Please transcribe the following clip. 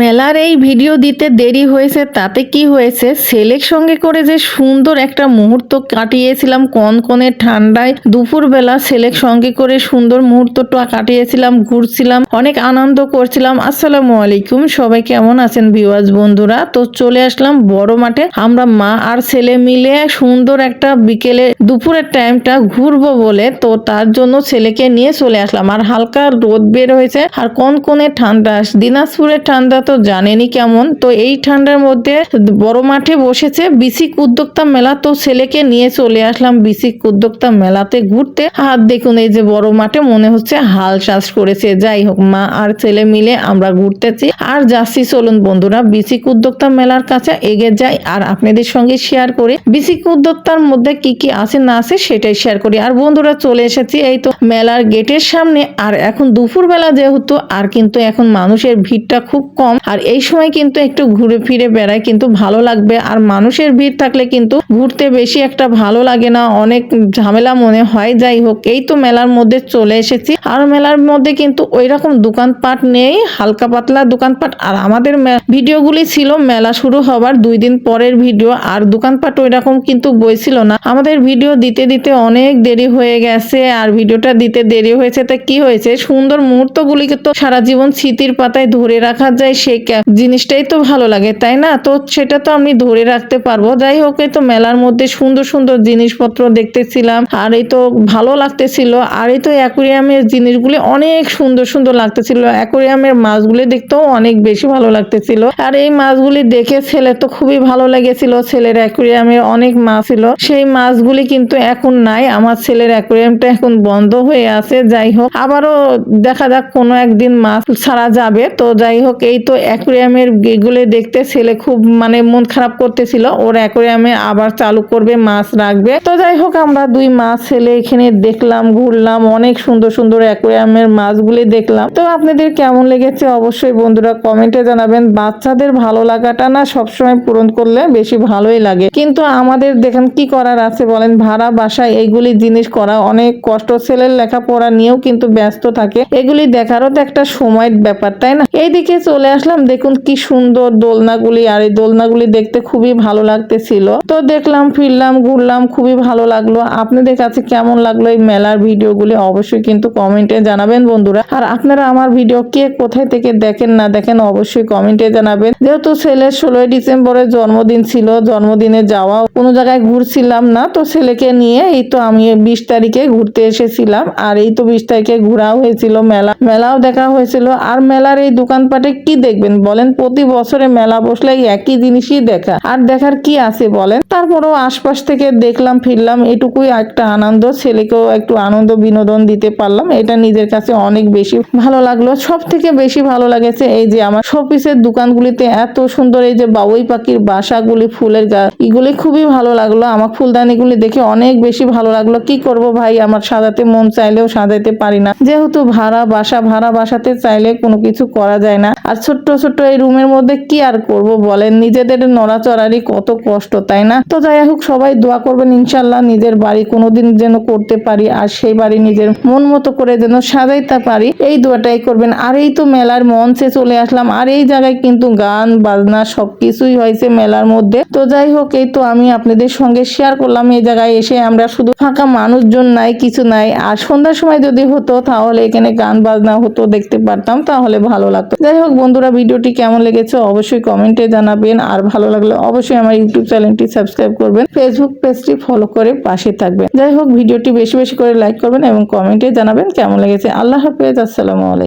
মেলার এই ভিডিও দিতে দেরি হয়েছে, তাতে কি হয়েছে? ছেলের সঙ্গে করে যে সুন্দর একটা মুহূর্ত কাটিয়েছিলাম কনকনে ঠান্ডায়। দুপুরবেলা ছেলের সঙ্গে করে সুন্দর মুহূর্তটা কাটিয়েছিলাম, ঘুরছিলাম, অনেক আনন্দ করছিলাম। আসসালামু আলাইকুম, সবাই কেমন আছেন ভিউয়ার্স বন্ধুরা? তো চলে আসলাম বড় মাঠে। আমরা মা আর ছেলে মিলে সুন্দর একটা বিকেলে দুপুরের টাইমটা ঘুরবো বলে, তো তার জন্য ছেলেকে নিয়ে চলে আসলাম। আর হালকা রোদ বের হয়েছে, আর কনকনে ঠান্ডা। দিনাজপুরের ঠান্ডা তো জানেনই কেমন। তো এই ঠান্ডার মধ্যে বড় মাঠে বসেছে বিসিক উদ্যোক্তা মেলা। তো ছেলেকে নিয়ে চলে আসলাম বিসিক উদ্যোক্তা মেলাতে ঘুরতে। আর দেখুন এই যে বড় মাঠে মনে হচ্ছে হাল চাষ করেছে। যাই হোক, মা আর ছেলে মিলে আমরা ঘুরতেছি। আর যাচ্ছি, চলুন বন্ধুরা, বিসিক উদ্যোক্তা মেলার কাছে এগিয়ে যাই। আর আপনাদের সঙ্গে শেয়ার করি, বিসিক উদ্যোক্তার মধ্যে কি কি আছে, না আছে সেটাই শেয়ার করি। আর বন্ধুরা, চলে এসেছি এই তো মেলার গেটের সামনে। আর এখন দুপুরবেলা যেহেতু, আর কিন্তু এখন মানুষের ভিড়টা খুব কম। আর এই সময় কিন্তু একটু ঘুরে ফিরে বেড়ায় কিন্তু ভালো লাগবে। আর মানুষের ভিড় থাকলে কিন্তু ঘুরতে বেশি একটা ভালো লাগে না। অনেক ঝামেলা মনে হয়। যাই হোক, এই তো মেলার মধ্যে চলে এসেছি। আর মেলার মধ্যে কিন্তু ওই রকম দোকানপাট নেই, হালকা পাতলা দোকানপাট। আর আমাদের ভিডিওগুলি ছিল মেলা শুরু হবার দুই দিন পরের ভিডিও। আর দোকানপাট ওই রকম কিন্তু বইছিল না। আমাদের ভিডিও দিতে দিতে অনেক দেরি হয়ে গেছে। আর ভিডিওটা দিতে দেরি হয়েছে। তা কি হয়েছে? সুন্দর মুহূর্তগুলিকে তো সারা জীবন স্মৃতির পাতায় ধরে রাখা যায়। সেই জিনিসটাই তো ভালো লাগে, তাই না? তো সেটা তো আমি ধরে রাখতে পারব। যাই হোক, এই তো মেলার মধ্যে সুন্দর সুন্দর জিনিসপত্র দেখতেছিলাম, আর এই তো ভালো লাগতেছিল, আর এই তো অ্যাকুরিয়ামের জিনিসগুলি অনেক সুন্দর সুন্দর লাগতেছিল। অ্যাকুরিয়ামের মাছগুলি দেখতেও অনেক বেশি ভালো লাগতেছিল। আর এই মাছগুলি দেখে ছেলে তো খুবই ভালো লেগেছিল, ছেলের অ্যাকুরিয়ামে অনেক মাছ ছিল। সেই মাছগুলি কিন্তু এখন নাই, আমার ছেলের অ্যাকুরিয়ামটা এখন বন্ধ হয়ে আছে, যাই হোক। আবারও দেখা যাক কোনো একদিন মাছ ছাড়া যাবে। তো যাই হোক, এই তো অ্যাকুরিয়ামের এগুলো দেখতে ছেলে খুব মানে মন খারাপ করতেছিল। ওর অ্যাকুরিয়ামে আবার চালু করবে, মাছ রাখবে। তো যাই হোক, আমরা দুই মাছ ছেলে এখানে দেখলাম, ঘুরলাম, অনেক সুন্দর সুন্দর অ্যাকুরিয়ামের মাছগুলি দেখলাম। তো আপনাদের কেমন লেগেছে অবশ্যই বন্ধুরা কমেন্টে জানাবেন। বাচ্চাদের ভালো লাগাটা না সবসময় পূরণ করলে বেশি ভালোই লাগে। কিন্তু আমাদের দেখেন কি করার আছে বলেন? ভাড়া, বাসায় এইগুলি জিনিস করা অনেক কষ্ট। ছেলের লেখাপড়া নিয়েও কিন্তু ব্যস্ত থাকে। এগুলি দেখারও তো একটা সময়ের ব্যাপার, তাই না? এইদিকে চলে আসলাম, দেখুন কি সুন্দর দোলনাগুলি, আর এই দোলনাগুলি দেখতে খুবই ভালো লাগতেছিল। তো দেখলাম, ফিরলাম, ঘুরলাম, খুবই ভালো লাগল। আপনাদের কাছে কেমন লাগল এই মেলার ভিডিওগুলি অবশ্যই কিন্তু কমেন্টে জানাবেন বন্ধুরা। আর আপনারা আমার ভিডিও কে কোথায় থেকে দেখেন না দেখেন অবশ্যই কমেন্টে জানাবেন। যেহেতু ছেলের ষোলোই ডিসেম্বরের জন্মদিন ছিল, জন্মদিনে যাওয়া, কোনো জায়গায় ঘুরছিলাম না, তো ছেলেকে নিয়ে এই তো আমি বিশ তারিখে ঘুরতে এসেছিলাম। আর এই তো বিশ তারিখে ঘোরাও হয়েছিল, মেলা, মেলাও দেখা হয়েছিল। আর মেলার এই দোকানপাটে কি দেখবেন, বলেন, প্রতি বছরে মেলা বসলে একই জিনিসই দেখা। আর দেখার কি আছে বলেন? তারপরেও আশপাশ থেকে দেখলাম, ফিরলাম, এটুকুই একটা আনন্দ, ছেলেকেও একটু আনন্দ, বিনোদন দিতে পারলাম। এটা নিজের কাছে অনেক বেশি ভালো লাগল। সব থেকে বেশি ভালো লাগেছে এই যে আমার শোপিসের দোকানগুলিতে এত সুন্দর এই যে বাবুই পাখির বাসাগুলি, ফুলের গাছ এগুলি খুবই ভালো লাগল। আমার ফুলদানিগুলি দেখে অনেক বেশি ভালো লাগল। কি করব ভাই, আমার সাজাতে মন চাইলেও সাজাতে পারি না। যেহেতু ভাড়া বাসা, ভাড়া বাসাতে চাইলে কোনো কিছু করা যায় না। আর ছোট্ট ছোট্ট ছোট্ট এই রুমের মধ্যে কি আর করব বলেন? নিজেদের নড়াচড়ারই কত কষ্ট, তাই না? তো যাই হোক, সবাই দোয়া করবেন ইনশাল্লাহ নিজের বাড়ি কোনোদিন যেন করতে পারি আর সেই বাড়ি নিজের মন মতো করে যেন সাজাইতে পারি। এই দোয়াটাই করবেন। আর এই তো মেলার মঞ্চে চলে আসলাম। আর এই জায়গায় কিন্তু গান, বাজনা সবকিছুই হয়েছে মেলার মধ্যে। তো যাই হোক, এই তো আমি আপনাদের সঙ্গে শেয়ার করলাম। এই জায়গায় এসে আমরা শুধু ফাঁকা মানুষজন নাই, কিছু নাই। আর সন্ধ্যার সময় যদি হতো, তাহলে এখানে গান, বাজনা হতো, দেখতে পারতাম, তাহলে ভালো লাগতো। যাই হোক, বন্ধুরা ভিডিওটি কেমন লেগেছে অবশ্যই কমেন্টে জানাবেন। আর ভালো লাগলে অবশ্যই আমার ইউটিউব চ্যানেলটি সাবস্ক্রাইব করবেন। ফেসবুক পেজটি ফলো করে পাশে থাকবেন। যাই হোক, ভিডিওটি বেশি বেশি করে লাইক করবেন এবং কমেন্টে জানাবেন কেমন লেগেছে। আল্লাহ হাফেজ, আসসালামু আলাইকুম।